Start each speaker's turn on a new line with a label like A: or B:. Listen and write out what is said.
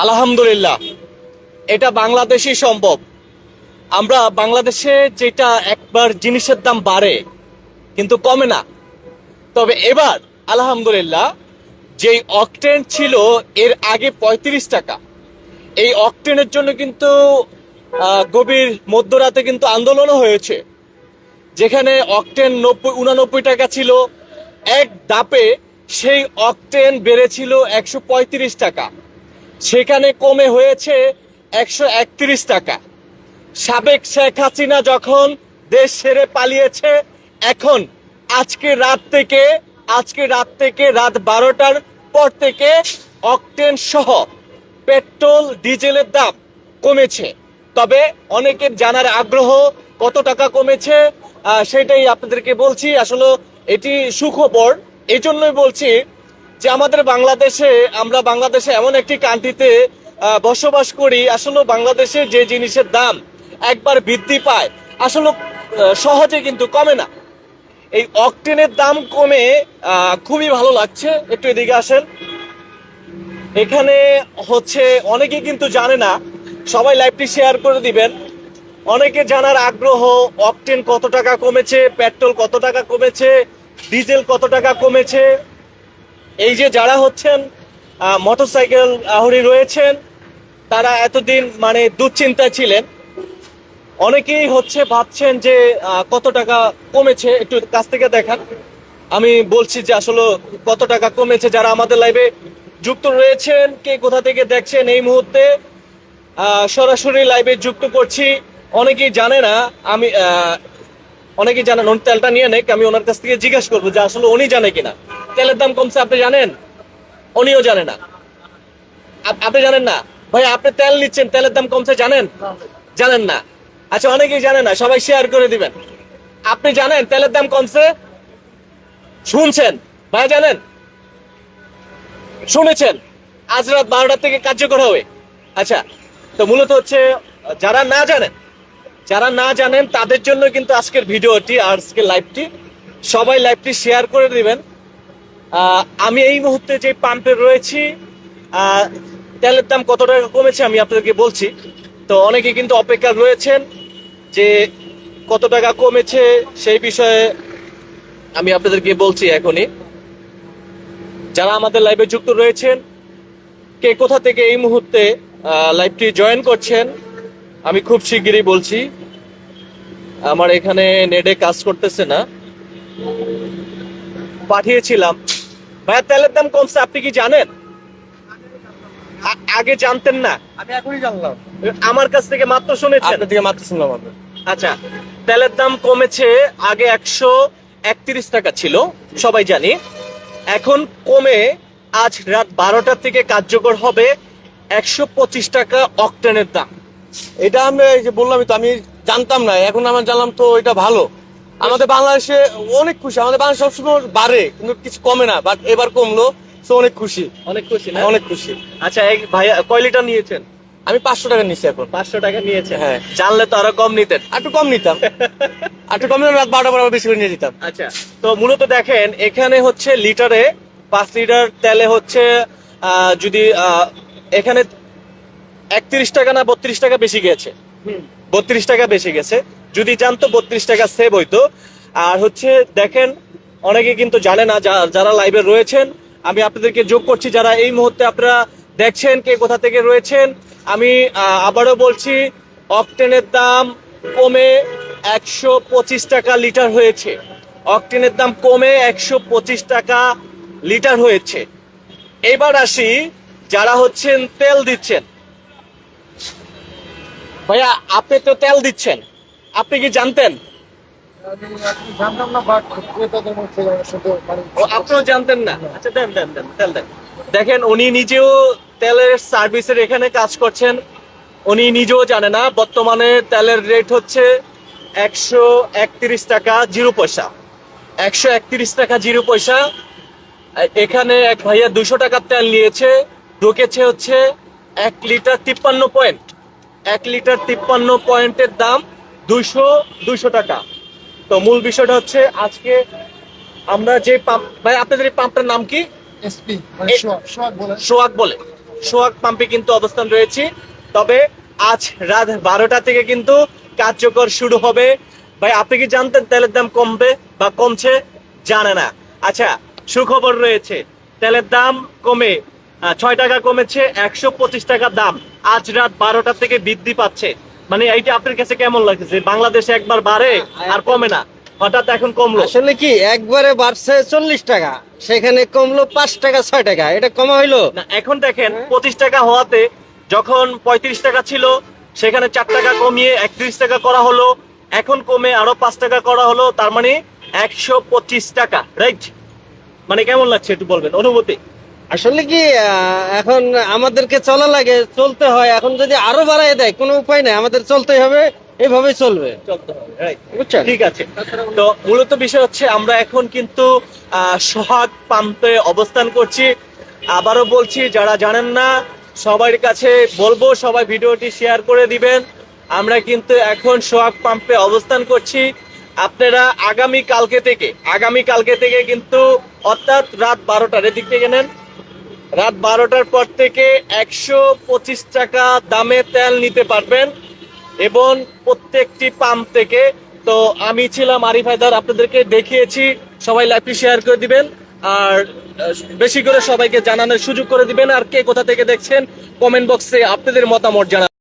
A: আলহামদুলিল্লাহ, এটা বাংলাদেশই সম্ভব। আমরা বাংলাদেশে যেটা একবার জিনিসের দাম বাড়ে, কিন্তু কমে না। তবে এবার, আলহামদুলিল্লাহ, যেই অকটেন ছিল, এর আগে পঁয়ত্রিশ টাকা। এই অকটেনের জন্য কিন্তু গভীর মধ্যরাতে কিন্তু আন্দোলনও হয়েছে। যেখানে অকটেন নব্বই, উনানব্বই টাকা ছিল, এক দাপে সেই অকটেন বেড়েছিল একশো পঁয়ত্রিশ টাকা। সেখানে কমে হয়েছে একশো একত্রিশ টাকা। সাবেক শেখ হাসিনা যখন দেশ ছেড়ে পালিয়েছে, এখন আজকে রাত থেকে, আজকে রাত থেকে রাত বারোটার পর থেকে অকটেন সহ পেট্রোল, ডিজেলের দাম কমেছে। তবে অনেকের জানার আগ্রহ, কত টাকা কমেছে সেটাই আপনাদেরকে বলছি। আসলে এটি সুখবর। এই জন্যই বলছি যে আমাদের বাংলাদেশে, আমরা বাংলাদেশে এমন একটি কান্ট্রিতে বসবাস করি, আসলে বাংলাদেশে যে জিনিসের দাম একবার বৃদ্ধি পায়, আসলে সহজে কিন্তু কমে না। এই অকটেনের দাম কমে খুবই ভালো লাগছে। একটু এদিকে আসেন। এখানে হচ্ছে, অনেকে কিন্তু জানে না, সবাই লাইভটি শেয়ার করে দিবেন। অনেকে জানার আগ্রহ, অকটেন কত টাকা কমেছে, পেট্রোল কত টাকা কমেছে, ডিজেল কত টাকা কমেছে এই যে যারা হচ্ছেন মোটরসাইকেল আহরি রয়েছেন, তারা এতদিন মানে দুশ্চিন্তায় ছিলেন। অনেকেই হচ্ছে ভাবছেন যে কত টাকা কমেছে, একটু কাছ থেকে দেখান। আমি বলছি যে আসলে কত টাকা কমেছে, যারা আমাদের লাইভে যুক্ত রয়েছেন, কে কোথা থেকে দেখছেন এই মুহূর্তে সরাসরি লাইভে যুক্ত করছি। অনেকেই জানে না, আমি অনেকেই জানেন তেলটা নিয়ে নেক, আমি ওনার কাছ থেকে জিজ্ঞেস করব যে আসলে উনি জানে কিনা। তেলের দাম কমছে, আপনি জানেন? উনিও জানে না। আপনি জানেন না? ভাই, আপনি তেল নিচ্ছেন, তেলের দাম কমছে, জানেন? জানেন না। আচ্ছা অনেকেই জানে না, সবাই শেয়ার করে দিবেন। আপনি জানেন তেলের দাম কমছে? শুনছেন? ভাই, জানেন? শুনেছেন? আজ রাত বারোটা থেকে কার্যকর হবে। আচ্ছা তো মূলত হচ্ছে, যারা না জানেন, যারা না জানেন, তাদের জন্য কিন্তু আজকের ভিডিওটি আজকের লাইভটি সবাই লাইভটি শেয়ার করে দিবেন। আমি এই মুহূর্তে যে পাম্পে রয়েছি তেলের দাম কত টাকা কমেছে আমি আপনাদেরকে বলছি। তো অনেকে কিন্তু অপেক্ষা রয়েছেন যে কত টাকা কমেছে সেই বিষয়ে আমি আপনাদেরকে বলছি এখনই। যারা আমাদের লাইভে যুক্ত রয়েছেন, কে কোথা থেকে এই মুহূর্তে লাইভটি জয়েন করছেন, আমি খুব শিগগিরই বলছি। আমার এখানে নেটে কাজ করতেছে না। পাঠিয়েছিলাম। ভাইয়া তেলের দাম কমছে আপনি কি জানেন? আগে জানতেন না।
B: আমি এখনই জানলাম।
A: আমার কাছ থেকে মাত্র শুনেছেন?
B: আপনার থেকে মাত্র শুনলাম
A: আচ্ছা তেলের দাম কমেছে আগে একশো একত্রিশ টাকা ছিল সবাই জানি। এখন কমে আজ রাত বারোটা থেকে কার্যকর হবে একশো পঁচিশ টাকা অক্টেনের দাম।
B: এটা আমি এই যে বললামই তো আমি জানতাম না এখন আমার জানলাম তো এটা ভালো। আমাদের বাংলাদেশে অনেক খুশি। আমাদের বাংলাদেশ সবসময় বাড়ে কিন্তু কিছু কমে না বাট এবার কমলো তো অনেক খুশি।
A: অনেক খুশি না?
B: অনেক খুশি।
A: আচ্ছা এই ভাইয়া কয় লিটার নিয়েছেন?
B: আমি পাঁচশো টাকা নিচ্ছি এখন।
A: পাঁচশো টাকা নিয়েছেন?
B: হ্যাঁ।
A: জানলে তো আরও কম নিতেন।
B: আর একটু কম নিতাম। একটু কম নিতাম রাত বারোটা আবার বেশি করে নিয়ে যেতাম।
A: আচ্ছা তো মূলত দেখেন এখানে হচ্ছে লিটারে পাঁচ লিটার তেলে হচ্ছে আহ, যদি আহ, এখানে একত্রিশ টাকা না বত্রিশ টাকা বেশি গেছে। বত্রিশ টাকা বেশি গেছে। যদি জানতো বত্রিশ টাকা সেভ হইতো। আর হচ্ছে দেখেন, অনেকে কিন্তু জানে না যারা লাইভে রয়েছেন, আমি আপনাদেরকে যোগ করছি, যারা এই মুহূর্তে আপনারা দেখছেন কে কোথা থেকে রয়েছেন, আমি আবারও বলছি অকটেনের দাম কমে একশো পঁচিশ টাকা লিটার হয়েছে। অকটেনের দাম কমে একশো পঁচিশ টাকা লিটার হয়েছে। এবার আসি, যারা হচ্ছেন তেল দিচ্ছেন। ভাইয়া, আপনি তো তেল দিচ্ছেন। আপনি কি জানতেন? আপনিও জানতেন না? আচ্ছা দেন দেন দেন তেল দেন। দেখেন উনি নিজেও তেলের সার্ভিসের এখানে কাজ করছেন। উনি নিজেও জানে না বর্তমানে তেলের রেট হচ্ছে একশো একত্রিশ টাকা জিরো পয়সা। একশো একত্রিশ টাকা জিরো পয়সা। এখানে এক ভাইয়া দুশো টাকার তেল নিয়েছে ঢুকেছে হচ্ছে এক লিটার তিপ্পান্ন পয়েন্ট। এক লিটার তিপ্পান্ন পয়েন্টের দাম দুইশো দুইশো টাকা। তো মূল বিষয়টা হচ্ছে আজকে আমরা যে পাম্প ভাই আপনাদের এই পাম্পটার নাম কি?
C: এসপি মানে সোহাগ বলে।
A: সোহাগ পাম্পে কিন্তু অবস্থান রয়েছি। তবে আজ রাত বারোটা থেকে কিন্তু কার্যকর শুরু হবে। ভাই আপনি কি জানতেন তেলের দাম কমবে বা কমছে? জানে না। আচ্ছা সুখবর রয়েছে। তেলের দাম কমে ছয় টাকা কমেছে একশো পঁচিশ টাকা দাম। আজ রাত বারোটা থেকে বৃদ্ধি পাচ্ছে। মানে এইটা আপনার কাছে কেমন লাগছে? বাংলাদেশে একবার বাড়ে আর কমে না? হঠাৎ এখন কমলো।
D: আসলে কি একবারে বাড়ছে চল্লিশ টাকা সেখানে কমলো পাঁচ টাকা ছয় টাকা এটা কমা হইল?
A: না এখন দেখেন পঁচিশ টাকা হওয়াতে যখন পঁয়ত্রিশ টাকা ছিল সেখানে চার টাকা কমিয়ে একত্রিশ টাকা করা হলো এখন কমে আরও পাঁচ টাকা করা হলো তার মানে একশো পঁচিশ টাকা রাইট? মানে কেমন লাগছে একটু বলবেন অনুভূতি?
D: আসলে কি এখন আমাদেরকে চলা লাগে চলতে হয়। এখন যদি আরও বাড়ায় দেয় কোনো উপায় নাই। আমাদের চলতে হবে এভাবে চলবে।
A: চলতে হবে রাইট
D: বুঝছেন?
A: ঠিক আছে। তো মূলত বিষয় হচ্ছে আমরা এখন কিন্তু সোহাগ পাম্পে অবস্থান করছি। আবারও বলছি যারা জানেন না সবার কাছে বলব সবাই ভিডিওটি শেয়ার করে দিবেন। আমরা কিন্তু এখন সোহাগ পাম্পে অবস্থান করছি। আপনারা আগামী কালকে থেকে আগামী কালকে থেকে কিন্তু অর্থাৎ রাত বারোটার এদিক থেকে নেন। রাত বারোটার পর থেকে একশো পঁচিশ টাকা দামে তেল নিতে পারবেন এবং প্রত্যেকটি পাম্প থেকে। তো আমি ছিলাম আরিফ হায়দার, আপনাদেরকে দেখিয়েছি। সবাই লাইভটি শেয়ার করে দিবেন। আর বেশি করে সবাইকে জানানোর সুযোগ করে দিবেন। আর কে কোথা থেকে দেখছেন কমেন্ট বক্সে আপনাদের মতামত জানান